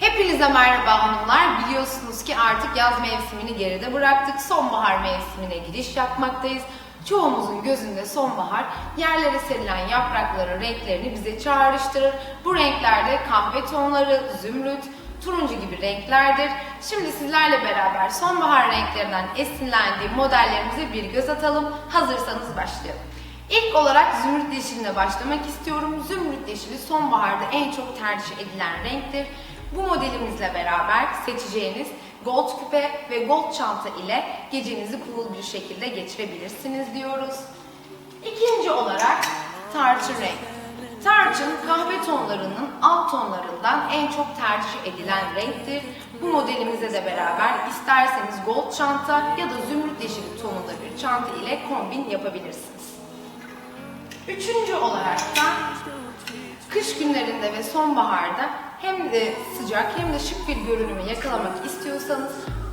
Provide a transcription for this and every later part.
Hepinize merhaba hanımlar. Biliyorsunuz ki artık yaz mevsimini geride bıraktık. Sonbahar mevsimine giriş yapmaktayız. Çoğumuzun gözünde sonbahar yerlere serilen yaprakların renklerini bize çağrıştırır. Bu renklerde kahve tonları, zümrüt, turuncu gibi renklerdir. Şimdi sizlerle beraber sonbahar renklerinden esinlendiği modellerimize bir göz atalım. Hazırsanız başlayalım. İlk olarak zümrüt yeşiline başlamak istiyorum. Zümrüt yeşili sonbaharda en çok tercih edilen renktir. Bu modelimizle beraber seçeceğiniz gold küpe ve gold çanta ile gecenizi cool bir şekilde geçirebilirsiniz diyoruz. İkinci olarak tarçın renk. Tarçın kahve tonlarının alt tonlarından en çok tercih edilen renktir. Bu modelimize de beraber isterseniz gold çanta ya da zümrüt yeşili tonunda bir çanta ile kombin yapabilirsiniz. Üçüncü olarak da kış günlerinde ve sonbaharda hem de sıcak hem de şık bir görünümü yakalamak istiyorsanız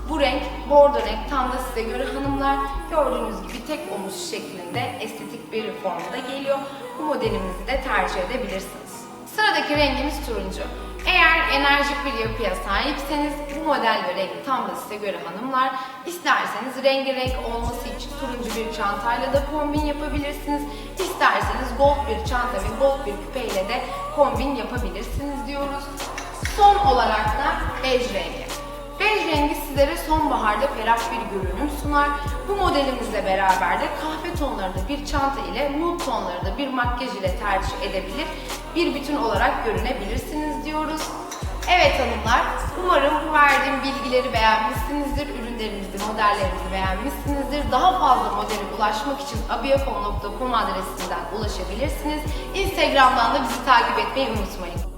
bu renk bordo renk tam da size göre hanımlar gördüğünüz gibi tek omuz şeklinde estetik bir formda geliyor. Bu modelimizi de tercih edebilirsiniz. Sıradaki rengimiz turuncu. Eğer enerjik bir yapıya sahipseniz bu model ve renk tam da size göre hanımlar. İsterseniz rengarenk olması için turuncu bir çantayla da kombin yapabilirsiniz. İsterseniz gold bir çanta ve gold bir küpeyle de kombin yapabilirsiniz diyoruz. Son olarak da bej rengi. Bej rengi sizlere sonbaharda ferah bir görünüm sunar. Bu modelimizle beraber de kahve tonlarında bir çanta ile nude tonlarında bir makyaj ile tercih edebilir. Bir bütün olarak görünebilirsiniz diyoruz. Evet hanımlar, umarım bu verdiğim bilgileri beğenmişsinizdir. Ürünlerimizi, modellerimizi beğenmişsinizdir. Daha fazla modele ulaşmak için abiyafon.com adresinden ulaşabilirsiniz. Instagram'dan da bizi takip etmeyi unutmayın.